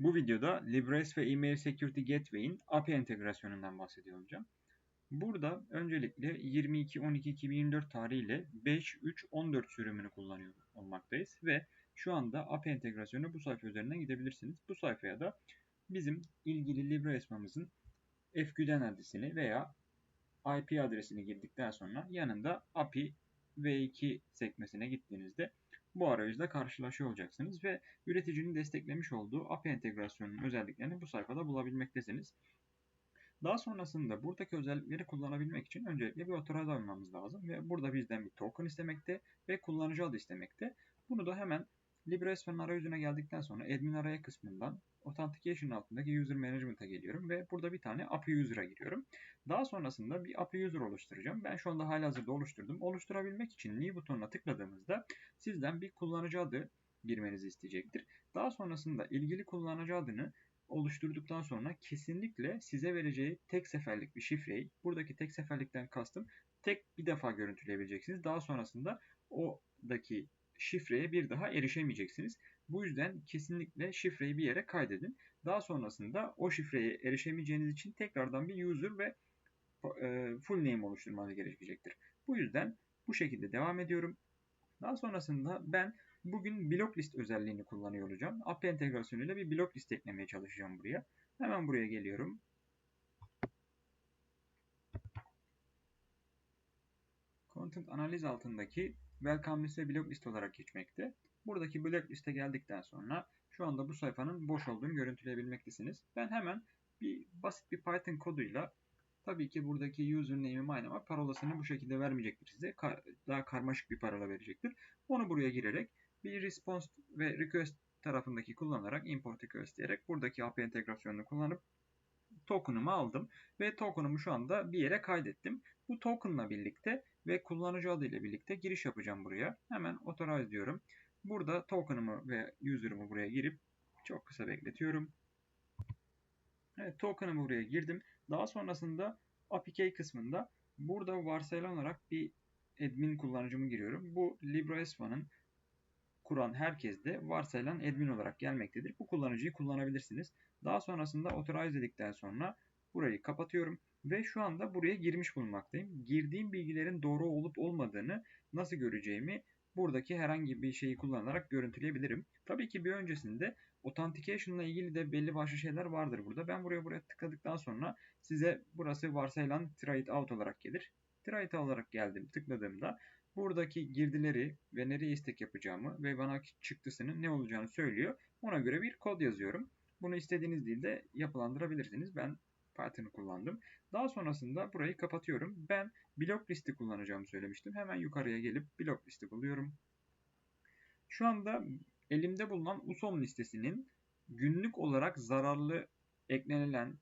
Bu videoda LibreS ve Email Security Gateway'in API entegrasyonundan bahsediyor olacağım. Burada öncelikle 22.12.2024 tarihiyle 5.3.14 sürümünü kullanıyor olmaktayız ve şu anda API entegrasyonu bu sayfa üzerinden gidebilirsiniz. Bu sayfaya da bizim ilgili LibreS'mamızın FQ'den adresini veya IP adresini girdikten sonra yanında API V2 sekmesine gittiğinizde bu arayüzle karşılaşıyor olacaksınız ve üreticinin desteklemiş olduğu API entegrasyonunun özelliklerini bu sayfada bulabilmektesiniz. Daha sonrasında buradaki özellikleri kullanabilmek için öncelikle bir authorize almamız lazım ve burada bizden bir token istemekte ve kullanıcı adı istemekte. Bunu da hemen LibreSF'nin arayüzüne geldikten sonra admin araya kısmından Authentication altındaki User Management'a geliyorum ve burada bir tane API User'a giriyorum. Daha sonrasında bir API User oluşturacağım. Ben şu anda halihazırda oluşturdum. Oluşturabilmek için New butonuna tıkladığımızda sizden bir kullanıcı adı girmenizi isteyecektir. Daha sonrasında ilgili kullanıcı adını oluşturduktan sonra kesinlikle size vereceği tek seferlik bir şifreyi, buradaki tek seferlikten kastım tek bir defa görüntüleyebileceksiniz. Daha sonrasında oradaki şifreye bir daha erişemeyeceksiniz. Bu yüzden kesinlikle şifreyi bir yere kaydedin. Daha sonrasında o şifreye erişemeyeceğiniz için tekrardan bir user ve e, full name oluşturmanız gerekecektir. Bu yüzden bu şekilde devam ediyorum. Daha sonrasında ben bugün blok list özelliğini kullanıyor olacağım. API entegrasyonuyla bir blok list eklemeye çalışacağım buraya. Hemen buraya geliyorum. Content analiz altındaki welcome list ve blok list olarak geçmekte. Buradaki blok liste geldikten sonra şu anda bu sayfanın boş olduğunu görüntüleyebilmektesiniz. Ben hemen bir basit bir Python koduyla tabii ki buradaki username'im aynı ama parolasını bu şekilde vermeyecektir size. Daha karmaşık bir parola verecektir. Onu buraya girerek bir response ve request tarafındaki kullanarak import request diyerek buradaki API entegrasyonunu kullanıp token'ımı aldım ve token'ımı şu anda bir yere kaydettim. Bu token'la birlikte ve kullanıcı adı ile birlikte giriş yapacağım buraya. Hemen authorize diyorum. Burada token'ımı ve user'ımı buraya girip çok kısa bekletiyorum. Evet token'ımı buraya girdim. Daha sonrasında APK kısmında burada varsayılan olarak bir admin kullanıcımı giriyorum. Bu LibreS1'ın kuran herkes de varsayılan admin olarak gelmektedir. Bu kullanıcıyı kullanabilirsiniz. Daha sonrasında authorize dedikten sonra burayı kapatıyorum ve şu anda buraya girmiş bulunmaktayım. Girdiğim bilgilerin doğru olup olmadığını nasıl göreceğimi buradaki herhangi bir şeyi kullanarak görüntüleyebilirim. Tabii ki bir öncesinde Authentication ile ilgili de belli başlı şeyler vardır burada. Ben buraya buraya tıkladıktan sonra size burası varsayılan try it out olarak gelir. Try it olarak geldim tıkladığımda buradaki girdileri ve nereye istek yapacağımı ve bana çıktısının ne olacağını söylüyor. Ona göre bir kod yazıyorum. Bunu istediğiniz dilde yapılandırabilirsiniz. Ben Python'ı kullandım. Daha sonrasında burayı kapatıyorum. Ben blok listi kullanacağımı söylemiştim. Hemen yukarıya gelip blok listi buluyorum. Şu anda elimde bulunan USOM listesinin günlük olarak zararlı eklenilen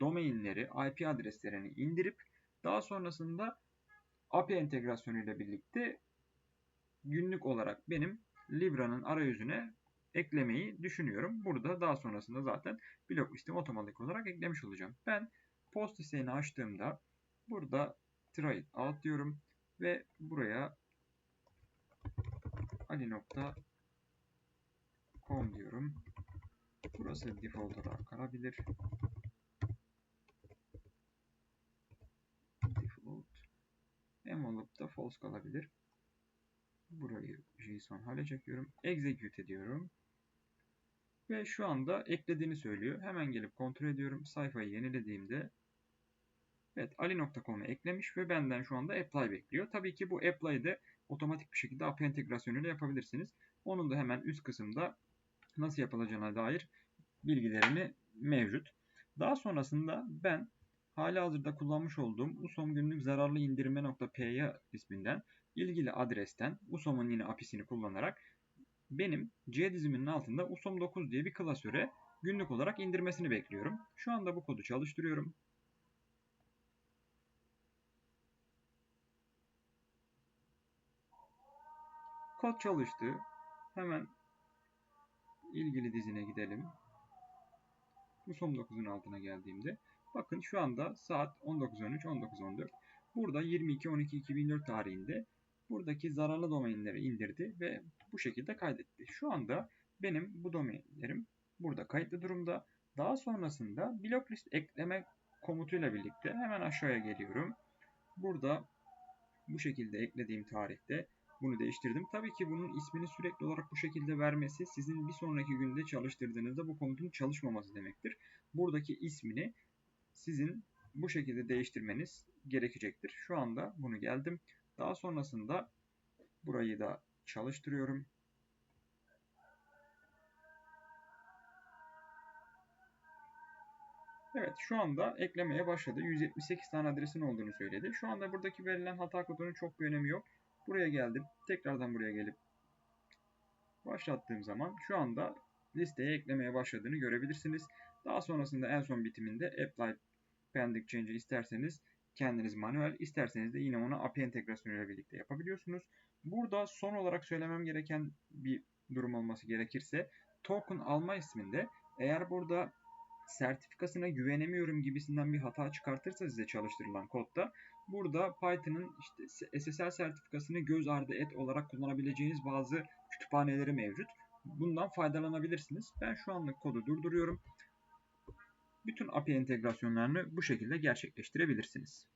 domainleri, IP adreslerini indirip daha sonrasında API entegrasyonu ile birlikte günlük olarak benim Libra'nın arayüzüne eklemeyi düşünüyorum. Burada daha sonrasında zaten blok listemi otomatik olarak eklemiş olacağım. Ben post isteğini açtığımda burada try out diyorum ve buraya ali.com diyorum. Burası default olarak kalabilir. Default envelope da false kalabilir. Burayı JSON hale çekiyorum. Execute ediyorum. Ve şu anda eklediğini söylüyor. Hemen gelip kontrol ediyorum. Sayfayı yenilediğimde Evet ali.com'u eklemiş ve benden şu anda apply bekliyor. Tabii ki bu apply'ı da otomatik bir şekilde API entegrasyonuyla yapabilirsiniz. Onun da hemen üst kısımda nasıl yapılacağına dair bilgilerini mevcut. Daha sonrasında ben hali hazırda kullanmış olduğum usom günlük zararlı indirme.py isminden ilgili adresten usom'un yine API'sini kullanarak benim C diziminin altında usom9 diye bir klasöre günlük olarak indirmesini bekliyorum. Şu anda bu kodu çalıştırıyorum. Kod çalıştı. Hemen ilgili dizine gidelim. Usom9'un altına geldiğimde bakın şu anda saat 19.13 19.14 burada 22.12.2004 tarihinde buradaki zararlı domainleri indirdi ve bu şekilde kaydetti. Şu anda benim bu domainlerim burada kayıtlı durumda. Daha sonrasında blocklist ekleme komutuyla birlikte hemen aşağıya geliyorum. Burada bu şekilde eklediğim tarihte bunu değiştirdim. Tabii ki bunun ismini sürekli olarak bu şekilde vermesi sizin bir sonraki günde çalıştırdığınızda bu komutun çalışmaması demektir. Buradaki ismini sizin bu şekilde değiştirmeniz gerekecektir. Şu anda bunu geldim. Daha sonrasında burayı da çalıştırıyorum. Evet şu anda eklemeye başladı. 178 tane adresin olduğunu söyledi. Şu anda buradaki verilen hata kodunun çok bir önemi yok. Buraya geldim. Tekrardan buraya gelip başlattığım zaman şu anda listeye eklemeye başladığını görebilirsiniz. Daha sonrasında en son bitiminde apply pending change'i isterseniz kendiniz manuel, isterseniz de yine onu API entegrasyonu ile birlikte yapabiliyorsunuz. Burada son olarak söylemem gereken bir durum olması gerekirse token alma isminde eğer burada sertifikasına güvenemiyorum gibisinden bir hata çıkartırsa size çalıştırılan kodda burada Python'ın işte SSL sertifikasını göz ardı et olarak kullanabileceğiniz bazı kütüphaneleri mevcut. Bundan faydalanabilirsiniz. Ben şu anlık kodu durduruyorum. Bütün API entegrasyonlarını bu şekilde gerçekleştirebilirsiniz.